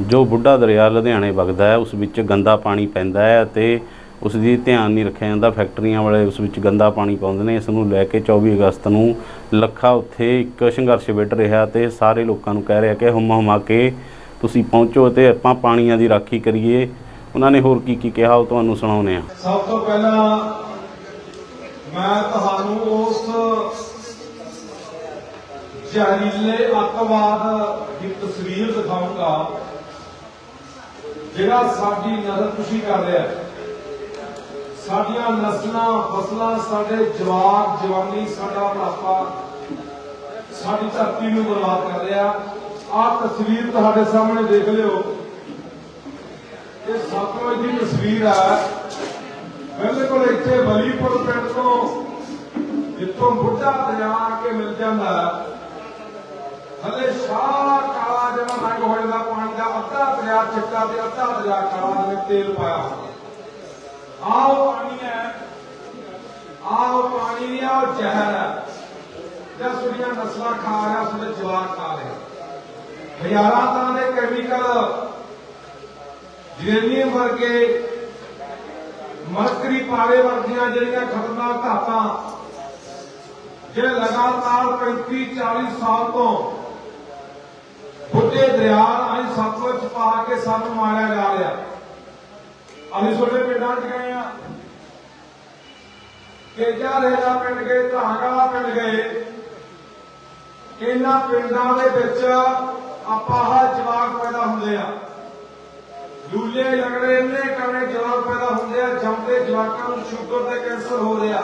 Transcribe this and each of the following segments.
ਜੋ ਬੁੱਢਾ ਦਰਿਆ ਲੁਧਿਆਣੇ ਵਗਦਾ ਹੈ, ਉਸ ਵਿੱਚ ਗੰਦਾ ਪਾਣੀ ਪੈਂਦਾ ਹੈ ਅਤੇ ਉਸ ਦੀ ਧਿਆਨ ਨਹੀਂ ਰੱਖਿਆ ਜਾਂਦਾ। ਫੈਕਟਰੀਆਂ ਵਾਲੇ ਉਸ ਵਿੱਚ ਗੰਦਾ ਪਾਣੀ ਪਾਉਂਦੇ ਨੇ। ਇਸ ਨੂੰ ਲੈ ਕੇ 24 ਅਗਸਤ ਨੂੰ ਲੱਖਾ ਉੱਥੇ ਇੱਕ ਸੰਘਰਸ਼ ਵਿੱਢ ਰਿਹਾ ਤੇ ਸਾਰੇ ਲੋਕਾਂ ਨੂੰ ਕਹਿ ਰਿਹਾ ਕਿ ਹੁਮ ਹੁਮਾ ਕੇ ਤੁਸੀਂ ਪਹੁੰਚੋ ਤੇ ਆਪਾਂ ਪਾਣੀਆਂ ਦੀ ਰਾਖੀ ਕਰੀਏ। ਉਹਨਾਂ ਨੇ ਹੋਰ ਕੀ ਕੀ ਕਿਹਾ, ਉਹ ਤੁਹਾਨੂੰ ਸੁਣਾਉਂਦੇ ਆ ਸਭ ਤੋਂ ਪਹਿਲਾਂ ਮੈਂ ਤੁਹਾਨੂੰ ਉਸ ਜ਼ਹਿਰੀਲੇ ਅੱਤਵਾਦ ਦੀ ਤਸਵੀਰ ਦਿਖਾਊਂਗਾ। ਜਿਹੜਾ ਸਾਡੀ ਨਜ਼ਰ ਖੁਸ਼ੀ ਕਰ ਰਿਹਾ ਸਾਡੀਆਂ ਨਸਲਾਂ, ਫਸਲਾਂ, ਸਾਡੇ ਜਵਾਕ, ਜਵਾਨੀ, ਸਾਡਾ ਬੁਢਾਪਾ ਸਾਡੀ ਧਰਤੀ ਨੂੰ ਬਰਬਾਦ ਕਰ ਰਿਹਾ ਆਹ ਤਸਵੀਰ ਤੁਹਾਡੇ ਸਾਹਮਣੇ ਦੇਖ ਲਿਓ। ਇਹ ਸਤਲੁਜ ਦੀ ਤਸਵੀਰ ਹੈ। ਬਿਲਕੁਲ ਇੱਥੇ ਬਲੀਪੁਰ ਪਿੰਡ ਤੋਂ ਜਿੱਥੋਂ ਬੁੱਢਾ ਦਰਿਆ ਆ ਕੇ ਮਿਲ ਜਾਂਦਾ ਹਲੇ ਸਾਰਾ ਰੰਗ ਹੋ ਜਾਂਦਾ ਪਾਣੀ ਦਾ ਅੱਧਾ ਦਰਿਆ ਚਿੱਟਾ ਤੇ ਅੱਧਾ ਦਰਿਆ ਕਾਲਾ ਜਿਵੇਂ ਤੇਲ ਪਾਇਆ ਆਹ ਪਾਣੀ ਹੈ ਆਹ ਪਾਣੀ ਨਹੀਂ ਆ ਜ਼ਹਿਰ ਹੈ। ਜਾਂ ਸੁਣੀਆਂ ਨਸਲਾਂ ਖਾ ਰਿਹਾ ਸੁਣੇ ਜਵਾਕ ਖਾ ਰਿਹਾ। ਹਜ਼ਾਰਾਂ ਤਰ੍ਹਾਂ ਦੇ ਕੈਮੀਕਲ ਯੂਰੇਨੀਅਮ ਵਰਗੇ ਮਰਕਰੀ ਪਾਰੇ ਵਰਗੀਆਂ ਜਿਹੜੀਆਂ ਖਤਰਨਾਕ ਧਾਤਾਂ ਜਿਹੜੇ ਲਗਾਤਾਰ 35 40 ਸਾਲ ਤੋਂ ਬੁੱਢੇ ਦਰਿਆ ਰਾਹੀਂ ਸਤਲੁਜ ਚ ਪਾ ਕੇ ਸਾਨੂੰ ਮਾਰਿਆ ਜਾ ਰਿਹਾ। ਅਸੀਂ ਛੋਟੇ ਪਿੰਡਾਂ 'ਚ ਗਏ ਆ ਕੇਜਾ ਰੇਲਾ ਪਿੰਡ ਗਏ ਧਾਂਗਾਲਾ ਪਿੰਡ ਗਏ। ਇਹਨਾਂ ਪਿੰਡਾਂ ਦੇ ਵਿੱਚ ਆਪਾਂ ਆਹ ਜਵਾਕ ਪੈਦਾ ਹੁੰਦੇ ਆ। ਲੂਲੇ ਲੰਗੜੇ ਇੰਨੇ ਕਰਨੇ ਜਵਾਕ ਪੈਦਾ ਹੁੰਦੇ ਆ, ਜੰਮਦੇ ਜਵਾਕਾਂ ਨੂੰ ਸ਼ੂਗਰ ਤੇ ਕੈਂਸਰ ਹੋ ਰਿਹਾ।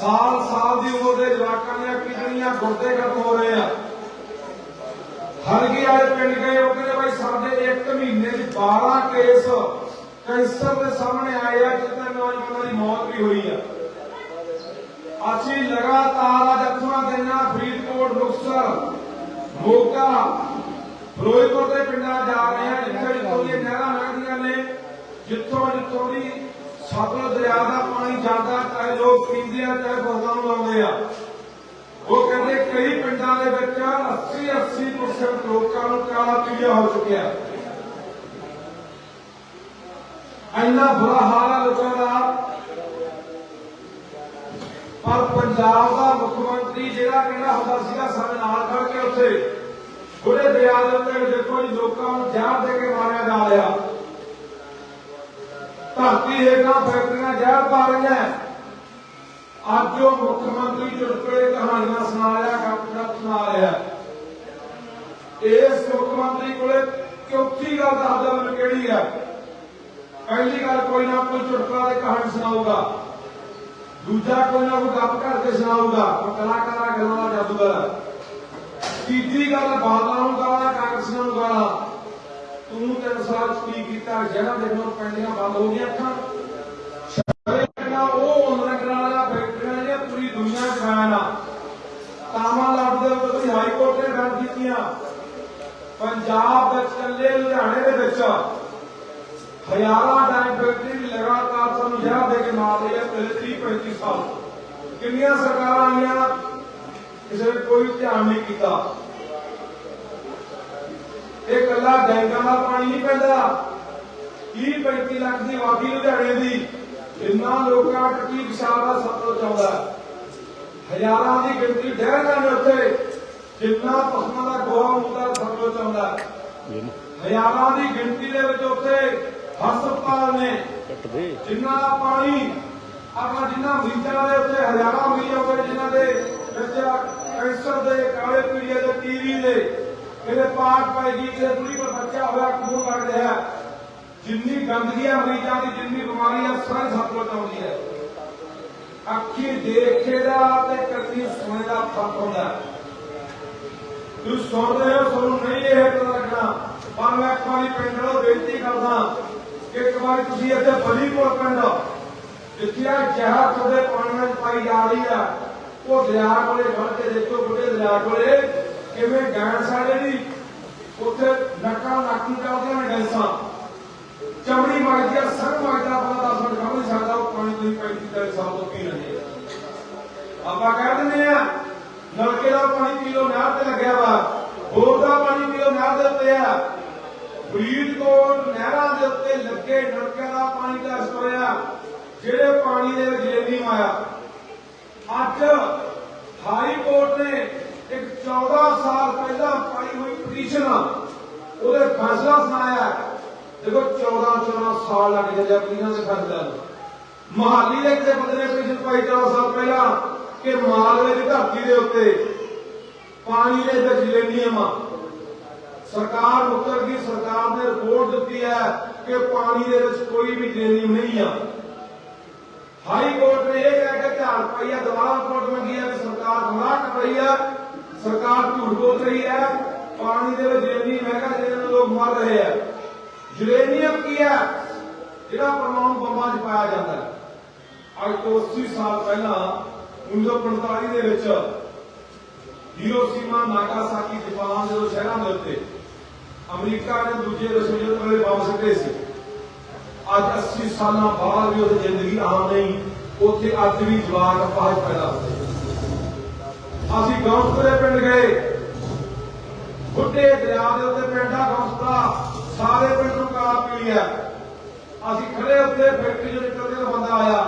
ਸਾਲ ਸਾਲ ਦੀ ਉਮਰ ਦੇ ਜਵਾਕਾਂ ਦੀਆਂ ਕਿਡਨੀਆਂ ਗੁਰਦੇ ਖਤਮ ਹੋ ਰਹੇ ਆ। ਹਰਗੀ ਵਾਲੇ ਪਿੰਡ ਗਏ ਉਹ ਕਹਿੰਦੇ ਭਾਈ ਸਾਡੇ 1 ਮਹੀਨੇ 'ਚ 12 ਕੇਸ ਕੈਂਸਰ ਦੇ ਸਾਹਮਣੇ ਆਏ ਆ ਜਿੱਥੇ ਨੌਜਵਾਨਾਂ ਦੀ ਮੌਤ ਵੀ ਹੋਈ ਆ। ਅਸੀਂ ਲਗਾਤਾਰ ਅੱਜ ਅੱਠਵਾਂ ਦਿਨ ਫਰੀਦਕੋਟ, ਮੁਕਤਸਰ, ਮੋਗਾ, ਫਿਰੋਜ਼ਪੁਰ ਦੇ ਪਿੰਡਾਂ ਜਾ ਰਹੇ ਹਾਂ ਜਿੱਥੇ ਜਿੱਥੋਂ ਦੀਆਂ ਨਹਿਰਾਂ ਲੰਘਦੀਆਂ ਨੇ, ਜਿੱਥੋਂ ਜਿੱਥੋਂ ਦੀ ਸਤਲੁਜ ਦਰਿਆ ਦਾ ਪਾਣੀ ਜਾਂਦਾ, ਚਾਹੇ ਲੋਕ ਪੀਂਦੇ ਆ, ਚਾਹੇ ਫਸਲਾਂ ਨੂੰ ਲਾਉਂਦੇ ਆ। ਉਹ ਕਹਿੰਦੇ ਕਈ ਪਿੰਡਾਂ ਦੇ ਵਿੱਚ 80 80% ਲੋਕਾਂ ਨੂੰ ਕਾਲਾ ਪੀਲੀਆ ਹੋ ਚੁੱਕਿਆ। ਇੰਨਾ ਬੁਰਾ ਹਾਲ ਹੈ ਲੋਕਾਂ ਦਾ। ਪਰ ਪੰਜਾਬ ਦਾ ਮੁੱਖ ਮੰਤਰੀ ਜਿਹੜਾ ਕਹਿੰਦਾ ਹੁੰਦਾ ਸੀਗਾ ਸਾਡੇ ਨਾਲ ਖੜ ਕੇ ਉੱਥੇ ਉਹਦੇ ਦਰਿਆ ਉੱਤੇ ਦੇਖੋ ਜੀ ਲੋਕਾਂ ਨੂੰ ਜ਼ਹਿਰ ਦੇ ਕੇ ਮਾਰਿਆ ਜਾ ਰਿਹਾ। ਧਰਤੀ ਹੇਠਾਂ ਫੈਕਟਰੀਆਂ ਜ਼ਹਿਰ ਪਾ ਰਹੀਆਂ। ਅੱਜ ਉਹ ਮੁੱਖ ਮੰਤਰੀ ਚੁਟਕਲੇ ਕਹਾਣੀਆਂ ਸੁਣਾ ਰਿਹਾ ਗੱਪ ਸੁਣਾ ਰਿਹਾ। ਇਸ ਮੁੱਖ ਮੰਤਰੀ ਕੋਲੇ ਚੌਥੀ ਗੱਲ ਦੱਸਦਾ ਮੈਨੂੰ ਕਿਹੜੀ ਆ। ਪਹਿਲੀ ਗੱਲ ਕੋਈ ਨਾ ਕੋਈ ਚੁਟਕਲਾ ਤੇ ਕਹਾਣੀ ਸੁਣਾਊਗਾ। ਦੂਜਾ ਕੋਈ ਨਾ ਕੋਈ ਗੱਪ ਕਰਕੇ ਸੁਣਾਊਗਾ। ਉਹ ਕਲਾਕਾਰਾਂ ਗੱਲਾਂ ਦਾ ਜਾਦੂਗਰ ਹੈ ਤੀਜੀ ਗੱਲ, ਬਾਦਲਾਂ ਨੂੰ ਗਾਲਾਂ ਕਾਂਗਰਸੀਆਂ ਨੂੰ ਗਾਲਾਂ ਤੂੰ ਤਿੰਨ ਸਾਲ ਚ ਕੀ ਕੀਤਾ, ਜਿਹੜਾ ਦੇਖੋ ਪੈਂਦੀਆਂ ਬੰਦ ਹੋ ਗਈਆਂ ਅੱਖਾਂ ਸ਼ਹਿਰਾਂ ਉਹ ਉਹਨਾਂ ਕਰਾਲਾ ਫੈਕਟਰੀਆਂ ਜਿਹੜੀਆਂ ਪੂਰੀ ਦੁਨੀਆ ਚ ਆਇਆ ਨਾ ਤਾਮਾਲਾਟ ਦੇ ਉੱਤੇ ਤੁਸੀਂ ਹਾਈ ਕੋਰਟ ਨੇ ਗੱਲ ਕੀਤੀਆਂ ਪੰਜਾਬ ਵਿੱਚ ਕੱਲੇ ਲੁਧਿਆਣੇ ਦੇ ਵਿੱਚ ਹਜ਼ਾਰਾਂ ਡਾਈਂ ਲਗਾਤਾਰ ਸਾਨੂੰ ਜ਼ਹਿਰ ਦੇ ਕੇ ਮਾਰ ਰਹੀ ਹੈ ਪਿਛਲੇ 30 35 ਸਾਲ। ਕਿੰਨੀਆਂ ਸਰਕਾਰਾਂ ਆਈਆਂ, ਕਿਸੇ ਨੇ ਕੋਈ ਧਿਆਨ ਨਹੀਂ ਕੀਤਾ। ਇਹ ਕੱਲਾ ਡੈਂਗਾਂ ਦਾ ਪਾਣੀ ਨਹੀਂ ਪੈਂਦਾ। 30 35 ਲੱਖ ਦੀ ਆਬਾਦੀ ਲੁਧਿਆਣੇ ਦੀ। ਇੰਨਾ ਲੋਕਾਂ ਟੱਕੀ ਪਿਸ਼ਾਬ ਦਾ ਸਤਲੁਜ ਆਉਂਦਾ ਹੈ। ਹਜ਼ਾਰਾਂ ਦੀ ਗਿਣਤੀ ਡਹਿਰਾਂ ਜਿੰਨਾ ਪਸ਼ੂਆਂ ਦਾ ਗੋਹਾ ਹੁੰਦਾ ਸਤਲੁਜ ਆਉਂਦਾ। ਹਜ਼ਾਰਾਂ ਦੀ ਗਿਣਤੀ ਦੇ ਵਿੱਚ ਉੱਥੇ ਹਸਪਤਾਲ ਨੇ ਜਿੰਨਾ ਪਾਣੀ ਆਪਾਂ ਜਿੰਨਾ ਮਰੀਜ਼ਾਂ ਦੇ ਉੱਤੇ ਹਜ਼ਾਰਾਂ ਮਰੀਜ਼ ਨੇ ਜਿਨ੍ਹਾਂ ਦੇ ਵਿੱਚ ਕੈਂਸਰ ਦੇ ਕਾਲੇ ਪੀਲੀਏ ਦੇ ਟੀਵੀ ਦੇ ਇਹਦੇ ਪਾਟ ਪੈਗੀ ਕਿਤੇ ਦੂਰੀ ਪਰ ਬੱਚਾ ਹੋਇਆ ਖੂਨ ਵਗ ਰਿਹਾ ਜਿੰਨੀ ਗੰਦਗੀ ਆ ਮਰੀਜ਼ਾਂ ਦੀ ਜਿੰਨੀ ਬਿਮਾਰੀ ਆ ਸਾਰੀ ਸਤਲੁਜ ਆਉਂਦੀ ਹੈ ਅੱਖੀ ਦੇਖੇ ਦਾ ਤੇ ਕੰਨੀ ਸੁਣੇ ਦਾ ਫ਼ਰਕ ਹੁੰਦਾ। ਤੁਸੀਂ ਸੁਣ ਰਹੇ ਹੋ, ਤੁਹਾਨੂੰ ਨਹੀਂ ਇਹ ਪਤਾ ਲੱਗਣਾ। ਪਰ ਮੈਂ ਇੱਕ ਵਾਰੀ ਪਿੰਡ ਨੂੰ ਬੇਨਤੀ ਕਰਦਾ ਕਿ ਇੱਕ ਵਾਰੀ ਤੁਸੀਂ ਇੱਥੇ ਬਲੀਪੁਰ ਪਿੰਡ ਜਿੱਥੇ ਆ ਜ਼ਹਿਰ ਤੁਹਾਡੇ ਪਾਣੀ ਵਿੱਚ ਪਾਈ ਜਾ ਰਹੀ ਆ। ਉਹ ਦਰਿਆ ਕੋਲੇ ਖੜ ਕੇ ਦੇਖੋ ਬੁੱਢੇ ਦਰਿਆ ਕੋਲੇ, ਕਿਵੇਂ ਗੈਸ ਆ ਜਿਹੜੀ। ਉੱਥੇ ਨੱਕਾਂ ਨੱਕ ਨੂੰ ਨੇ ਗੈਸਾਂ ਚਮੜੀ ਵਗਦੀ ਆ, ਸਰ ਵਗਦਾ ਬੰਦਾ ਦਸ ਮਿੰਟ ਖੜ ਨਹੀਂ ਸਕਦਾ ਉਹ ਪਾਣੀ ਤੁਸੀਂ 35 ਸਾਲ ਤੋਂ ਪੀ ਰਹੇ ਆਪਾਂ ਕਹਿ ਦਿੰਦੇ ਆ ਦਾ ਪਾਣੀ ਪੀ ਲਓ ਨਹਿਰ ਤੇ ਲੱਗਿਆ ਵਾ। ਬੋਰ ਦਾ ਪਾਣੀ ਪੀ ਲਓ ਨਹਿਰ ਦੇ ਉੱਤੇ ਆ। ਫਰੀਦਕੋਟ ਨਹਿਰਾਂ ਦੇ ਉੱਤੇ ਲੱਗੇ ਨਲਕਿਆਂ ਦਾ ਪਾਣੀ ਟੈਸਟ ਹੋਇਆ। ਜਿਹੜੇ ਪਾਣੀ ਦੇ ਵਿੱਚ ਜੇਨੀਮ ਆਇਆ ਅੱਜ ਹਾਈ ਕੋਰਟ ਨੇ ਇੱਕ 14 ਸਾਲ ਪਹਿਲਾਂ ਪਾਈ ਹੋਈ ਪਟੀਸ਼ਨ। ਉਹਦੇ ਫੈਸਲਾ ਸੁਣਾਇਆ। ਦੇਖੋ 14 14 ਸਾਲ ਲੱਗ ਜਾਂਦੇ ਆ ਪਟੀਸ਼ਨ ਦੇ ਫੈਸਲੇ ਨੂੰ। ਮਹਾਲੀ ਦੇ ਕਿਸੇ ਬੰਦੇ ਨੇ ਪਟੀਸ਼ਨ ਪਾਈ 14 ਸਾਲ ਪਹਿਲਾਂ ਕਿ ਮਾਲਵੇ ਦੀ ਧਰਤੀ ਦੇ ਉੱਤੇ ਪਾਣੀ ਦੇ ਵਿੱਚ ਜਲੇਨੀਅਮ ਆ ਸਰਕਾਰ ਮੁਕਰ ਦੀ ਸਰਕਾਰ ਨੇ ਰਿਪੋਰਟ ਦਿੱਤੀ ਹੈ ਕਿ ਪਾਣੀ ਦੇ ਵਿੱਚ ਕੋਈ ਵੀ ਜਲੇਨੀਅਮ ਨਹੀਂ ਆ। ਹਾਈ ਕੋਰਟ ਨੇ ਇਹ ਕਹਿ ਕੇ ਧਿਆਨ ਪਾਈ ਦੁਬਾਰਾ ਰਿਪੋਰਟ ਮੰਗੀ ਹੈ ਕਿ ਸਰਕਾਰ ਗੁਨਾਹ ਕਰ ਰਹੀ ਹੈ। ਸਰਕਾਰ ਝੂਠ ਬੋਲ ਰਹੀ ਹੈ। ਪਾਣੀ ਦੇ ਵਿੱਚ ਜਲੇਨੀਅਮ ਹੈਗਾ ਜਿਹਦੇ ਨਾਲ ਲੋਕ ਮਰ ਰਹੇ ਆ। ਜਲੇਨੀਅਮ ਕੀ ਹੈ? ਜਿਹੜਾ ਪਰਮਾਣੂ ਬੰਬਾਂ 'ਚ ਪਾਇਆ ਜਾਂਦਾ ਹੈ। ਅੱਜ ਤੋਂ 80 ਸਾਲ ਪਹਿਲਾਂ 1945 ਦੇ ਵਿੱਚ ਹੀਰੋਸ਼ੀਮਾ ਨਾਗਾਸਾਕੀ ਜਾਪਾਨ ਦੇ ਸ਼ਹਿਰਾਂ ਦੇ ਉੱਤੇ। ਅਮਰੀਕਾ ਨੇ ਦੂਜੇ ਵਿਸ਼ਵ ਯੁੱਧ ਵੇਲੇ ਬੰਬ ਸਿੱਟੇ ਸੀ। ਅੱਜ 80 ਸਾਲਾਂ ਬਾਅਦ ਵੀ ਉਹਦੀ ਜ਼ਿੰਦਗੀ ਆਮ ਨਹੀਂ, ਉੱਥੇ ਅੱਜ ਵੀ ਜਵਾਕ ਅਪਾਹਜ ਪੈਦਾ ਹੁੰਦੇ ਅਸੀਂ ਗੌਂਸਪੁਰੇ ਪਿੰਡ ਗਏ। ਬੁੱਢੇ ਦਰਿਆ ਦੇ ਉੱਤੇ ਪਿੰਡਾ ਗੌਂਸਪੁਰਾ ਸਾਰੇ ਪਿੰਡ ਨੂੰ ਕਾਲਾ ਪੀ ਲਿਆ। ਅਸੀਂ ਖੜੇ ਉੱਤੇ ਫੈਕਟਰੀ ਚੋਂ ਨਿਕਲ ਬੰਦਾ ਆਇਆ।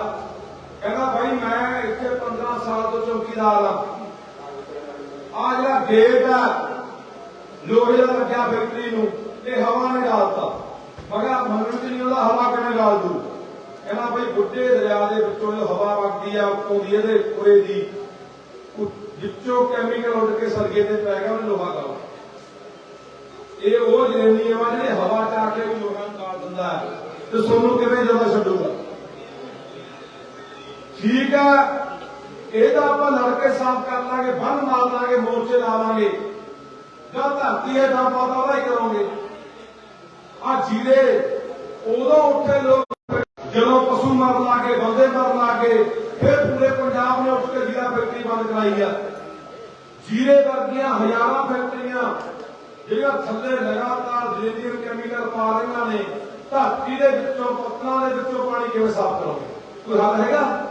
ਕਹਿੰਦਾ, ਭਾਈ, ਮੈਂ ਇੱਥੇ 15 ਸਾਲ ਤੋਂ ਚੌਕੀਦਾਰ ਆ ਆ ਜਿਹੜਾ ਗੇਟ ਆ ਲੋਹੇ ਦਾ ਲੱਗਿਆ ਫੈਕਟਰੀ ਨੂੰ ਤੇ ਹਵਾ ਨੇ ਡਾਲਤਾ। ਮਗਾ ਮੰਨਣ ਚ ਨਹੀਂ ਉਹਦਾ ਹਵਾ ਕਿਵੇਂ ਡਾਲ ਦੂ। ਕਹਿੰਦਾ ਭਾਈ ਬੁੱਢੇ ਦਰਿਆ ਦੇ ਵਿੱਚੋਂ ਜੋ ਹਵਾ ਵਗਦੀ ਆ ਉੱਤੋਂ ਦੀ ਇਹਦੇ ਕੋਲੇ ਦੀ ਵਿੱਚੋਂ ਕੈਮੀਕਲ ਉੱਡ ਕੇ ਸਰਗੇ ਤੇ ਪੈ ਗਿਆ, ਉਹਨੇ ਲੋਹਾ ਕਰ ਇਹ ਉਹ ਜਨੇਨੀ ਆ ਜਿਹੜੇ ਹਵਾ ਚ ਆ ਕੇ ਵੀ ਲੋਕਾਂ ਨੂੰ ਕਾਟ ਦਿੰਦਾ ਹੈ, ਤੇ ਸੋਨੂੰ ਕਿਵੇਂ ਜ਼ਿਆਦਾ ਛੱਡੂਗਾ? ਠੀਕ ਆ ਇਹਦਾ ਆਪਾਂ ਲੜ ਕੇ ਸਾਫ਼ ਕਰ ਲਾਂਗੇ, ਬੰਨ ਮਾਰ ਲਾਂਗੇ, ਮੋਰਚੇ ਲਾ ਲਾਂਗੇ। ਜਾਂ ਧਰਤੀ ਹੈ ਤਾਂ ਪਤਾ ਉਹਦਾ ਹੀ ਕਰੋਗੇ। ਆ ਜੀਰੇ, ਉਦੋਂ ਉੱਠੇ ਲੋਕ ਜਦੋਂ ਪਸ਼ੂ ਮਰ ਲਾਗੇ, ਬੰਦੇ ਮਰ ਲਾਗੇ, ਫਿਰ ਪੂਰੇ ਪੰਜਾਬ ਨੇ ਉੱਠ ਕੇ ਜੀਰਾ ਫੈਕਟਰੀ ਬੰਦ ਕਰਾਈ ਆ। ਜੀਰੇ ਵਰਗੀਆਂ ਹਜ਼ਾਰਾਂ ਫੈਕਟਰੀਆਂ, ਜਿਹੜੀਆਂ ਥੱਲੇ ਲਗਾਤਾਰ ਜੇਨੀਅਮ ਕੈਮੀਕਲ ਪਾ ਰਹੀਆਂ ਨੇ, ਧਰਤੀ ਦੇ ਵਿੱਚੋਂ ਪੱਤਨਾਂ ਦੇ ਵਿੱਚੋਂ ਪਾਣੀ ਕਿਵੇਂ ਸਾਫ਼ ਕਰੋਗੇ? ਕੋਈ ਹੱਲ ਹੈਗਾ?